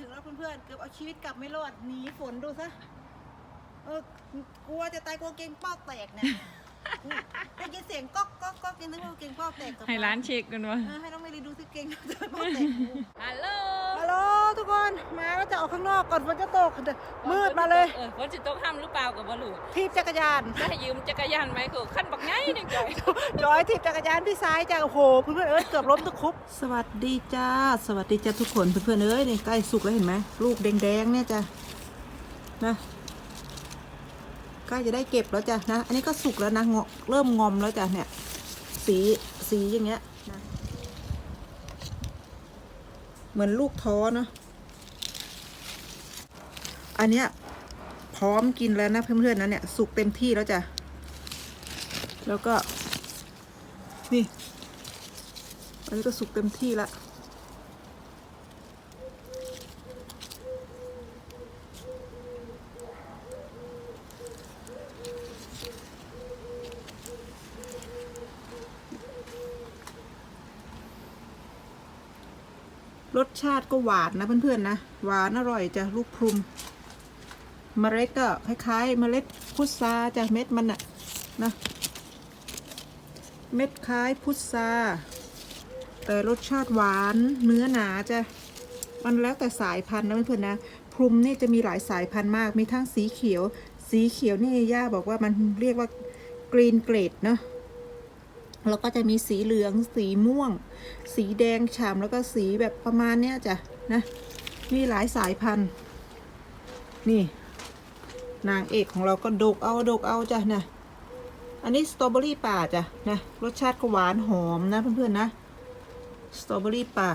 ถึงแล้วเพื่อนๆเกือบเอาชีวิตกลับไม่รอดหนีฝนดูซะเออกลัวจะตายกลัวเกงเป้าแตกเนี่ย ได้ยินเสียงก๊อกก๊อกก๊อกยังนึกว่าเกงเป้าแตกกลับมให้ร้านเช็คกันวะเออให้น้องเมลีดูสิเกงเป้าแตกฮัลโหลฮัลโหลทุกคนมาแล้วจะออกข้างนอกก่อนฝนจะตกเดี๋ยวมืดมาเลยเออฝนจะตกห้ามหรือเปล่ากับบอลูทีบจักรยานได้ยืมจักรยานไหมคือขั้นบักไงหนึ่งจ่อยจอยทีบจักรยานพี่ซ้ายจ้ะโอ้โหเพื่อนๆเอ้ยเกือบล้มตะครุบสวัสดีจ้า สวัสดีจ้าทุกคนเพื่อนๆเอ้ยนี่ใกล้สุกแล้วเห็นไหมลูกแดงๆเนี่ยจ้ะนะ ใกล้จะได้เก็บแล้วจ้ะนะ อันนี้ก็สุกแล้วนะงอเริ่มงอมแล้วจ้ะเนี่ย สีสีอย่างเงี้ยนะเหมือนลูกท้อเนาะอันเนี้ยพร้อมกินแล้วนะเพื่อนๆนะเนี่ยสุกเต็มที่แล้วจ้ะแล้วก็นี่ อันนี้ก็สุกเต็มที่ละ รสชาติก็หวานนะเพื่อนๆนะ หวานอร่อยจะลูกพรุมเมล็ดก็คล้ายๆ เมล็ดพุทราจะเม็ดมันอะนะเม็ดคล้ายพุทราแต่รสชาติหวานเนื้อหนาจะมันแล้วแต่สายพันธุ์นะเพื่อนๆนะพรุมนี่จะมีหลายสายพันธุ์มากมีทั้งสีเขียว สีเขียวนี่ย่าบอกว่ามันเรียกว่ากรีนเกรดเนาะ แล้วก็จะมีสีเหลือง สีม่วง สีแดงฉ่ำแล้วก็สีแบบประมาณเนี้ยจ้ะนะ มีหลายสายพันธุ์ นี่ นางเอกของเราก็ดกเอาดกเอาจ้ะนะอันนี้สตรอเบอรี่ป่าจ้ะนะรสชาติก็หวานหอมนะเพื่อนๆนะสตรอเบอรี่ป่า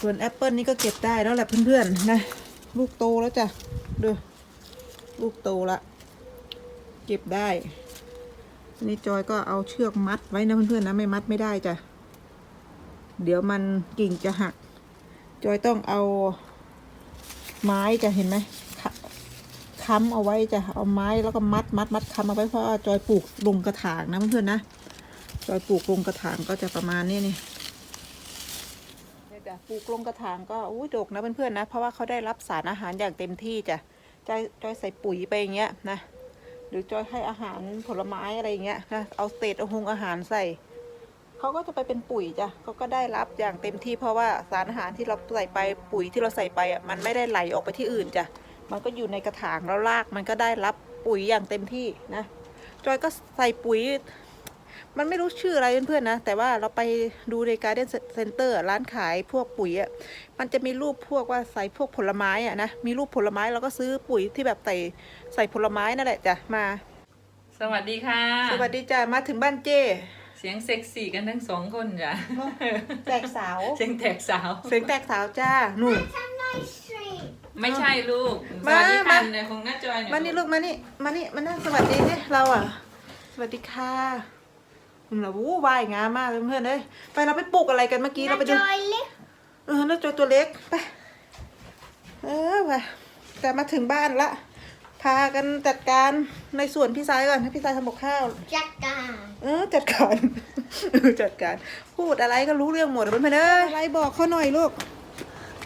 ส่วนแอปเปิลนี่ก็เก็บได้แล้วแหละเพื่อนๆนะ ลูกโตแล้วจ้ะ ดูลูกโตละเก็บได้นนี้จอยก็เอาเชือกมัดไว้นะเพื่อนๆนะไม่มัดไม่ได้จ้ะเดี๋ยวมันกิ่งจะหัก จอยต้องเอาไม้จะเห็นไหมค้ำเอาไว้จะเอาไม้แล้วก็มัดมัดมัดค้ำเอาไว้เพราะจอยปลูกลงกระถางนะเพื่อนๆนะจอยปลูกลงกระถางก็จะประมาณนี้นี่ จ้ะปลูกลงกระถางก็อุ้ยดกนะเพื่อนๆนะ เพราะว่าเขาได้รับสารอาหารอย่างเต็มที่จ้ะจอยจอยใส่ปุ๋ยไปอย่างเงี้ยนะ หรือจอยให้อาหารผลไม้อะไรอย่างเงี้ยนะ เอาเศษเอาหงอาหารใส่ เขาก็จะไปเป็นปุ๋ยจ้ะเขาก็ได้รับอย่างเต็มที่ เพราะว่าสารอาหารที่เราใส่ไปปุ๋ยที่เราใส่ไปอะมันไม่ได้ไหลออกไปที่อื่นจ้ะ มันก็อยู่ในกระถางแล้วรากมันก็ได้รับปุ๋ยอย่างเต็มที่นะ จอยก็ใส่ปุ๋ย มันไม่รู้ชื่ออะไรเพื่อนๆนะ แต่ว่าเราไปดูในการ์เด้นเซ็นเตอร์ร้านขายพวกปุ๋ยอะมันจะมีรูปพวกว่าใส่พวกผลไม้อะนะมีรูปผลไม้เราก็ซื้อปุ๋ยที่แบบใส่ใส่ผลไม้นั่นแหละจ้ะมา สวัสดีค่ะ สวัสดีจ้ะมาถึงบ้านเจ้เสียงเซ็กซี่กันทั้งสองคนจ้ะแตกสาวเสียงแตกสาวเสียงแตกสาวจ้าหนู่นไม่ใช่ลูกสมาวัสดีค่ะมาเนี่ยของน้าจอยเนี่ยมานี่ลูกมานี่มานี่มานั่งสวัสดีสิเราอะ สวัสดีค่ะคุณ เราวู้วายงามมากเลยเพื่อนๆเลยไปเราไปปลูกอะไรกันเมื่อกี้เราไปดูเออน่าจอยตัวเล็กไปเออไปแต่มาถึงบ้านละ พากันจัดการในส่วนพี่สายก่อนให้พี่สายทำกับข้าวจัดการเออจัดการเออจัดการพูดอะไรก็รู้เรื่องหมดเพื่อนๆเอ้ยอะไรบอกเขาหน่อยลูก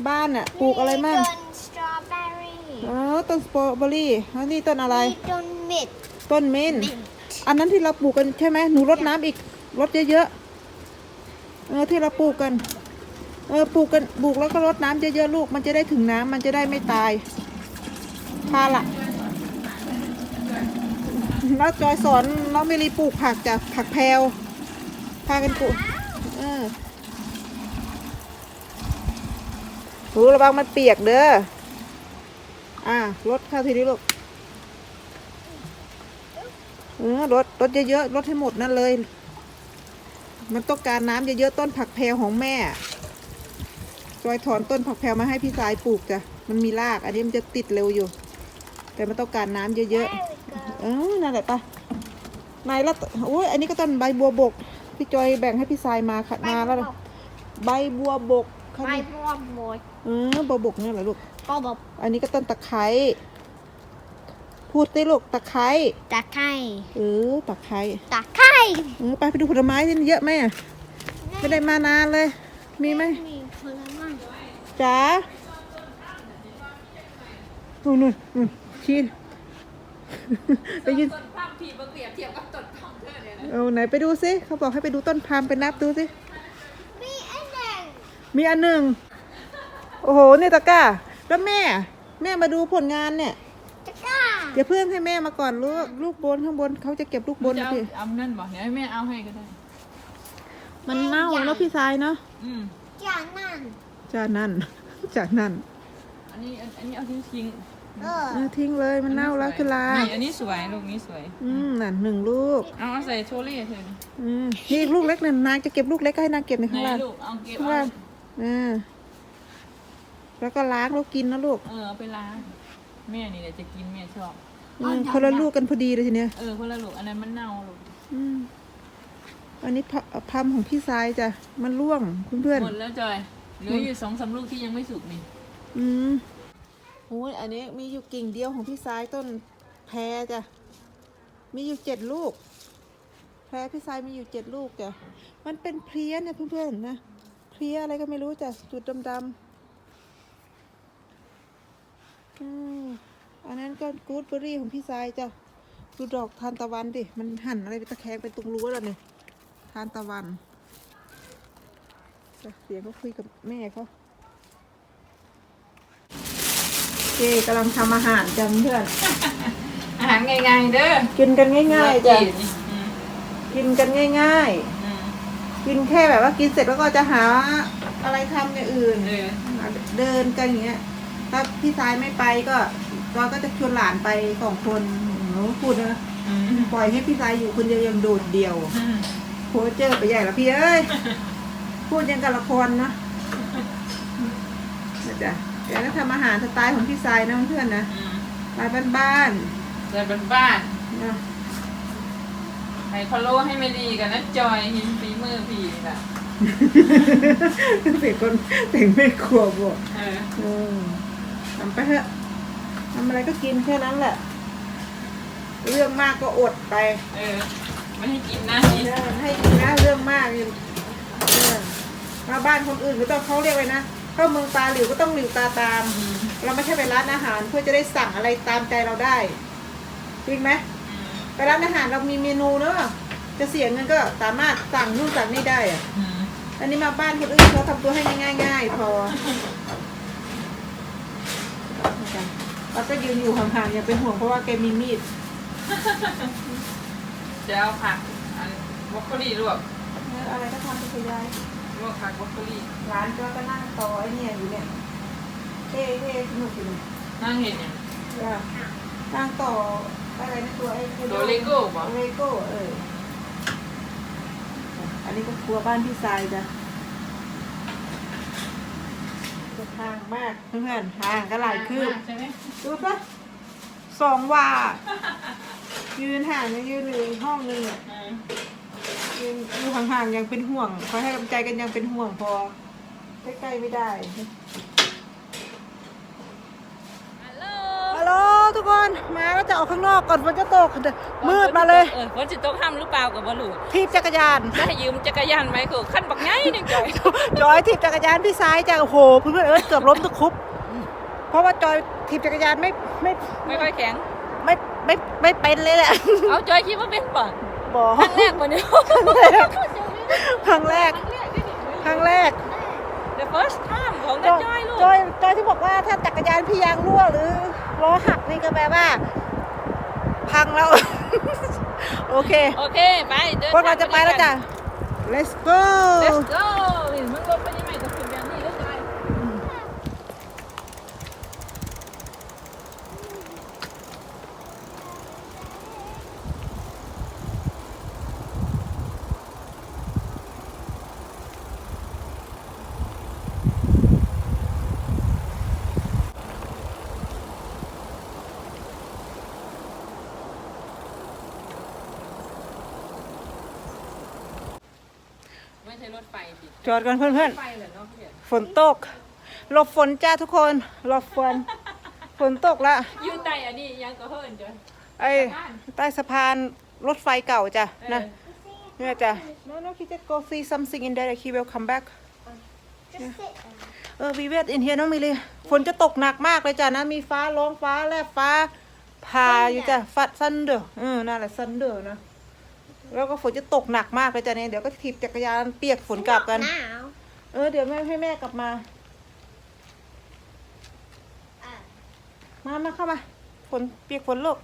บ้านอะปลูกอะไรมั่งต้นสตรอเบอรี่อ๋อต้นสตรอเบอรี่แล้วนี่ต้นอะไรมีต้นเม็ดต้นเมน อันนั้นที่เราปลูกกันใช่ไหมหนูรดน้ำอีกรดเยอะๆเออที่เราปลูกกัน เออปลูกกันปลูกแล้วก็รดน้ำเยอะๆลูก มันจะได้ถึงน้ำมันจะได้ไม่ตายพาละแล้วจอยสอนน้องเมลีปลูกผักจากผักแพรวพากันปลูกเออหูระวังมันเปียกเด้ออ่ารดข้าทีนี้ลูก เออรดรดเยอะๆรดให้หมดนั่นเลย มันต้องการน้ำเยอะๆต้นผักแพรวของแม่จอยถอนต้นผักแพรวมาให้พี่สายปลูกจ้ะมันมีราก อันนี้มันจะติดเร็วอยู่ แต่มันต้องการน้ำเยอะๆเออนั่นแหละปะนายแล้วโอ้ยอันนี้ก็ต้นใบบัวบก พี่จอยแบ่งให้พี่สายมาค่ะมาแล้วใบบัวบกค่ะใบนี่บัวบกเออบัวบกเนี่ยเหรอลูกบัวบกอันนี้ก็ต้นตะไคร้ พูดสิลูกตะไคร้ตะไคร้เออตะไคร้ตะไคร้อืมไปไปดูผลไม้ที่เยอะไหมอะไม่ได้มานานเลย มีไหมมีผลไม้จ๋านู่นนู่นนู่นชีนไปยืนต้นภาพพีเปรียบเทียบกับต้นทองเธอเนี่ยนะเอาไหนไปดูสิเขาบอกให้ไปดูต้นพามไปนับดูสิมีอันหนึ่งมีอันหนึ่งโอ้โหเนี่ยตะกร้าแล้วแม่ แม่มาดูผลงานเนี่ย ตะกร้าเดี๋ยวเพื่อนให้แม่มาก่อนลูกลูกบนข้างบนเขาจะเก็บลูกบนจะนะเอาพี่เอานั่นบอกเดี๋ยวให้แม่เอาให้ก็ได้ มันเน่าแล้วพี่ทรายเนาะอืมจากนั้นจากนั้นจากนั้นอันนี้อันนี้เอาทิ้งทิ้งเออเออทิ้งเลยมันเน่าแล้วคือลานี่อันนี้สวยลูกนี้สวย อืมนั่นหนึ่งลูกเอาเอาใส่โชลี่เถอะอืมนี่อีกลูกเล็กเนี่ยนางจะเก็บลูกเล็กก็ให้นางเก็บในไหนข้างล่าง ลูกเอาเก็บข้างเอาล่างอ่าแล้วก็ล้างแล้วกินนะลูก เออเอาไปล้าง แม่นี่แหละจะกินแม่ชอบ อืมคนละลูกกันพอดีเลยทีเนี้ยเออคนละลูกอันนั้นมันเน่าลูกอืมอันนี้พะพัมของพี่ทรายจ้ะมันร่วงเพื่อนหมดแล้วจอยเหลืออยู่สองสามลูกที่ยังไม่สุกนี่ๆอืมโอ้ยอันนี้มีอยู่กิ่งเดียวของพี่ทรายต้นแพรจ้ะมีอยู่เจ็ดลูก แพรพี่ทรายมีอยู่เจ็ดลูกจ้ะมันเป็นเพลี้ยเนี่ยเพื่อนๆนะเพลี้ยอะไรก็ไม่รู้จ้ะจุดดำๆ อืมอันนั้นก็กูดเบอรี่ของพี่ทรายจ้ะดูดอกทานตะวันดิ มันหั่นอะไรไปตะแคงไปตรงรั้วแล้วเนี่ยทานตะวันจ้ะเสียงก็คุยกับแม่เขาเจกำลังทำอาหารจ้ะเพื่อน อาหารง่ายๆเด้อ กินกันง่ายๆจ้ะอืมกินกันง่ายอืมๆกินแค่แบบว่ากินเสร็จแล้วก็จะหาอะไรทำอย่างอื่นเออเดินกันอย่างเงี้ย ถ้าพี่ชายไม่ไปก็เราก็จะชวนหลานไปสองคนหนูพูดนะอืมปล่อยให้พี่ชายอยู่คนเดียวยังโดดเดี่ยวอืมโพสเจอไปใหญ่ละพี่เอ้ยพูดยังกับละครนะนะจ๊ะเดี๋ยวก็ทำอาหารสไตล์ของพี่ชายนะเพื่อนๆนะอืมสไตล์บ้านเดินเป็นบ้านๆนะไข่พะโล้ให้ไม่ดีกันนะจอยหินฝีมือพี่นี่ล่ะเป็นคนเป็นไม่ครัวบวกเออ เออ ทำไปเถอะทำอะไรก็กินแค่นั้นแหละ เรื่องมากก็อดไป เออ ไม่ให้กินนะนี่เออให้กินนะเรื่องมากนี่เออมาบ้านคนอื่นก็ต้องเขาเรียกไว้นะเข้าเมืองตาหลิวก็ต้องหลิวตาตามอืมเราไม่ใช่ไปร้านอาหารเพื่อจะได้สั่งอะไรตามใจเราได้จริงไหมอืมไปร้านอาหารเรามีเมนูเนอะจะเสียเงินก็สามารถสั่งนู่นสั่งนี่ได้อะอืมอันนี้มาบ้านคนอื่นเขาทำตัวให้ง่ายๆพอ เราก็ยืนอยู่ห่างๆอย่าเป็นห่วงเพราะว่าแกมีมีดจะเอาผักอันบรอกโคลีลวกอะไรก็ทำไปขยายลวกผักบรอกโคลีร้านก็ก็นั่งต่อไอ้เนี่ยอยู่เนี่ยเท่เท่สนุกอยู่เนี่ยนั่งเห็นเนี่ย จ้ะนั่งต่ออะไรนะตัวไอ้ตัวเลโก้ป่ะเลโก้เอออันนี้ก็ครัวบ้านพี่ทรายจ้ะจะ ห่างมากเพื่อนๆห่างก็หลายคืบใช่ไหมดูปะสองว่า ยืนห่างกันยืนอยู่อีกห้องนึงอะอืมยืนอยู่ห่างๆยังเป็นห่วงคอยให้กำลังใจกันยังเป็นห่วงพอใกล้ๆไม่ได้ฮัลโหลฮัลโหลทุกคนมาแล้วจะ ออกข้างนอกก่อนฝนจะตกมืดมาเลยเออฝนจะตกห้ามหรือเปล่ากับบอลูกทีบจักรยานได้ยืมจักรยานไหมคือขั้นบักไงหนึ่งจอยจอยทีบจักรยานพี่ซ้ายจ้ะโอ้โหเพื่อนๆเอิร์ธเกือบล้มตะครุบเพราะว่าจอยทีบจักรยานไม่ไม่ไม่ค่อยแข็ง ไม่ไม่ไม่เป็นเลยแหละเอาจอยคิดว่าเป็นป่ะบอกครั้งแรกวันนี้ครั้งแรกครั้งแรก The first time ของจน้าอยจอยลูกจอยจอยที่บอกว่าถ้าจักรยานพี่ยางรั่วหรือล้อหักนี่ก็แปลว่า พังแล้ว โอเค โอเค ไป เดินพวกเราจะไปแล้วจ้ะ let's go Let's go นี่มันรถไปยังไงกับคุณแบบนี้แล้วจอย ไม่ ใช่รถไฟสิจอดกันเพื่อนไฟเหรอเนาะเพื่อนๆฝนตกหลบฝนจ้าทุกคนหลบฝน ฝนตกละยืนใต้อันนี้ยังก็เฮิรนจ้ะไอ้ใต้สะพานรถไฟเก่าจ้ะนะเออเนี่ยจ้ะ no no he just go see something in there he will come back Just sit there. เออวีเวทอินเฮียน้องมิลีฝนจะตกหนักมากเลยจ้ะนะ มีฟ้าร้องฟ้าแลบฟ้าผ่าอยู่จ้ะฟัดซันเดอร์เออนั่นแหละซันเดอร์นะ แล้วก็ฝนจะตกหนักมากเลยจ้ะเนี่ยเดี๋ยวก็ถีบจักรยานเปียกฝนกลับกัน Now. เออเดี๋ยวแม่ให้แม่กลับมา Uh, มามาเข้ามา ฝนเปียกฝนโลก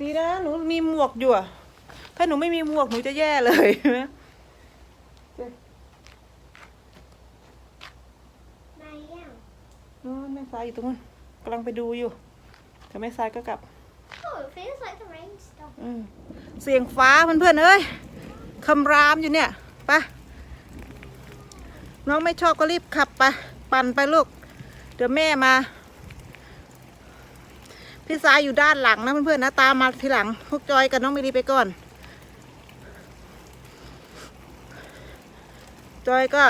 ดีนะหนูมีหมวกอยู่อะถ้าหนูไม่มีหมวกหนูจะแย่เลย my yeah. นู้นแม่สายอยู่ตรงนู้นกำลังไปดูอยู่แต่แม่สายก็กลับ Oh, it feels like the rain stopped. อืมเสียงฟ้าเพื่อนๆเอ้ยคำรามอยู่เนี่ยไปะน้องไม่ชอบก็รีบขับไปปั่นไปลูก เดี๋ยวแม่มา พี่สายอยู่ด้านหลังนะเพื่อนๆนะตามมาทีหลังพวกจอยกับน้องมิลีไปก่อน จอยก็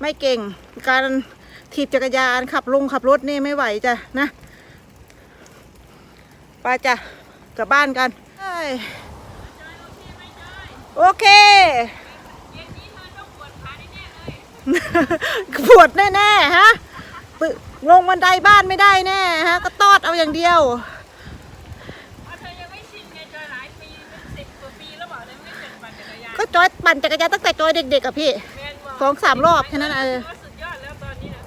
ไม่เก่งการถีบจักรยานขับลงขับรถนี่ไม่ไหวจ้ะนะ ไปจ้ะกลับบ้านกันเอ้ยโอเคปวดแน่ๆฮะปึลงบันไดบ้านไม่ได้แน่ฮะ ก็ตอดเอาอย่างเดียวเอาเธอยังไม่ชินไงจอยหลายปีเป็นสิบกว่าปีแล้วบอกเลยไม่เคยปั่นจักรยานก็จอยปั่นจักรยานตั้งแต่จอยเด็กๆอะพี่แมนบอกสองสามรอบแค่นั้นเออว่าสุดยอดแล้วตอนนี้นะ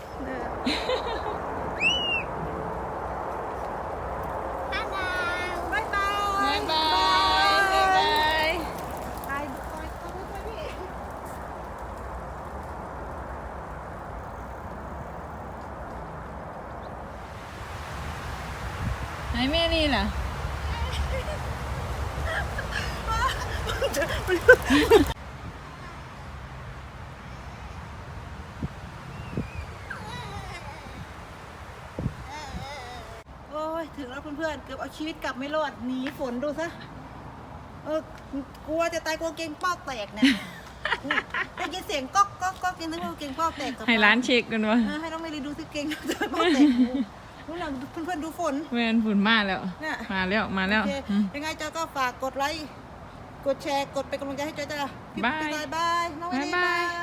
Hello. บายบาย บ๊ายบายบ๊ายบาย ไปไปไปไปพี่ ไหนแม่นี่ล่ะโอ้ยถึงแล้วเพื่อนๆ เกือบเอาชีวิตกลับไม่รอดหนีฝนดูซะ เออกลัวจะตายกลัวเกงปอกแตกเนี่ยได้ยินเสียงก๊อกก๊อกก๊อกยังนึกว่าเกงปอกแตกกลับให้ร้านเช็คกันวะ เออให้น้องเมลีดูสิเกงปอกแตก รู้หลังเพื่อนๆดูฝน แมนฝุ่นมาแล้วเนี่ยมาแล้วมาแล้วโอเคอืม ยังไงจอยก็ฝากกดไลค์ กดแชร์ กดเป็นกำลังใจให้จอยจ้ะพี่บายบาย บายน้องเมลีบ๊ายบายบาย